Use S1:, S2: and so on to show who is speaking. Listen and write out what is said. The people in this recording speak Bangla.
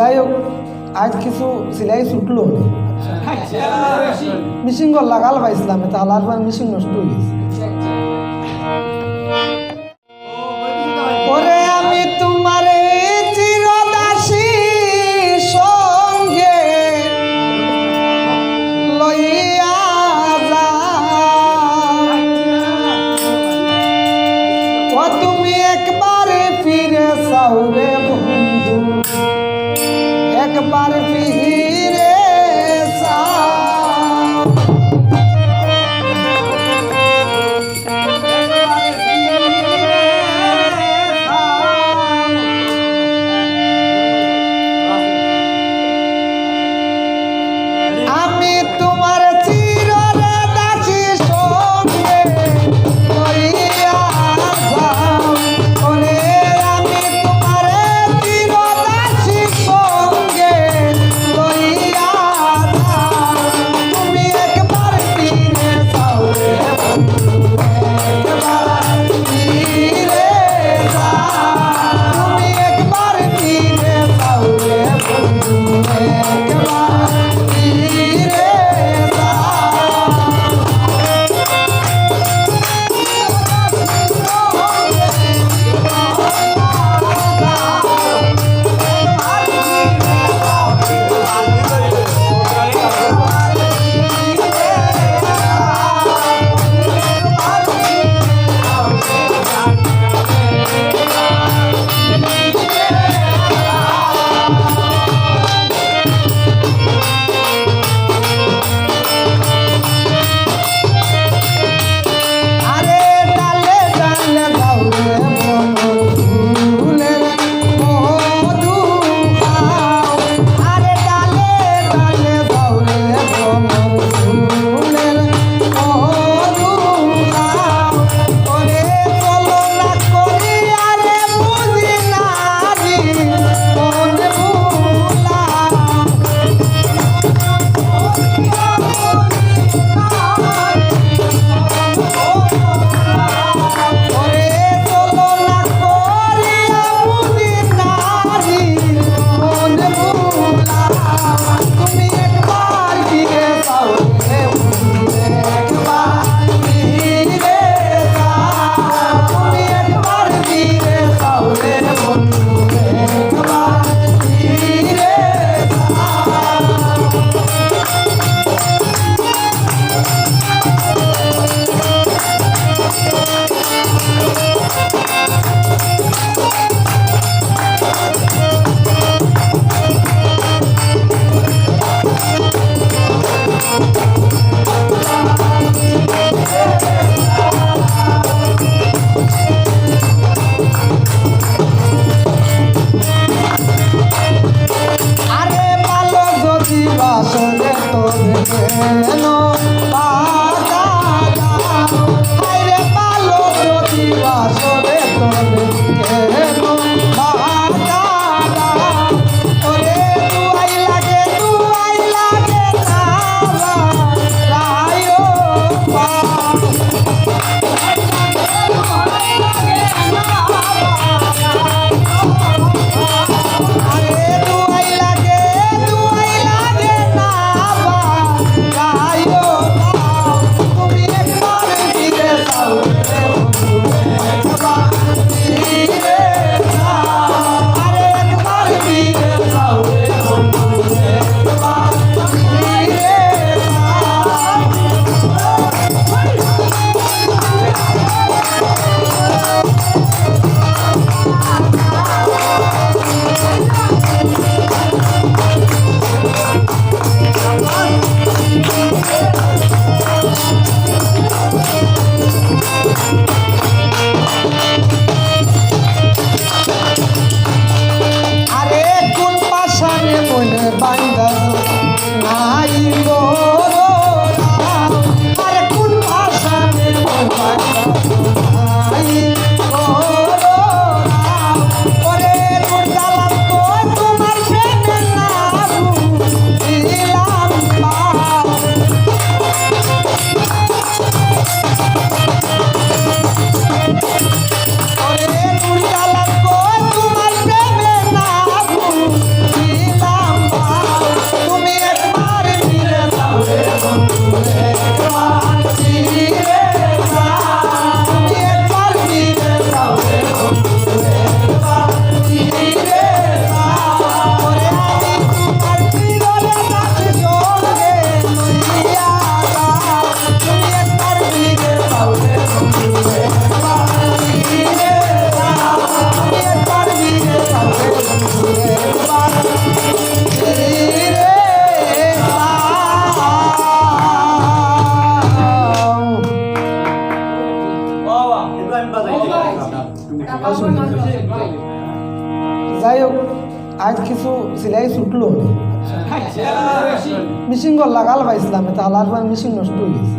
S1: যাই হোক আজ কিছু সিলাই ছুটলো মিশিং গল লাগাল পাইছিলাম তাহলে আর মিশিং নষ্ট হয়ে গেছে। পালো প্রতিবাস যাই হোক, আজ কিছু সিলাই ছুটলো মেশিন গল লাগাল পাইছিলাম এটা আর মেশিন নষ্ট হয়ে গেছে।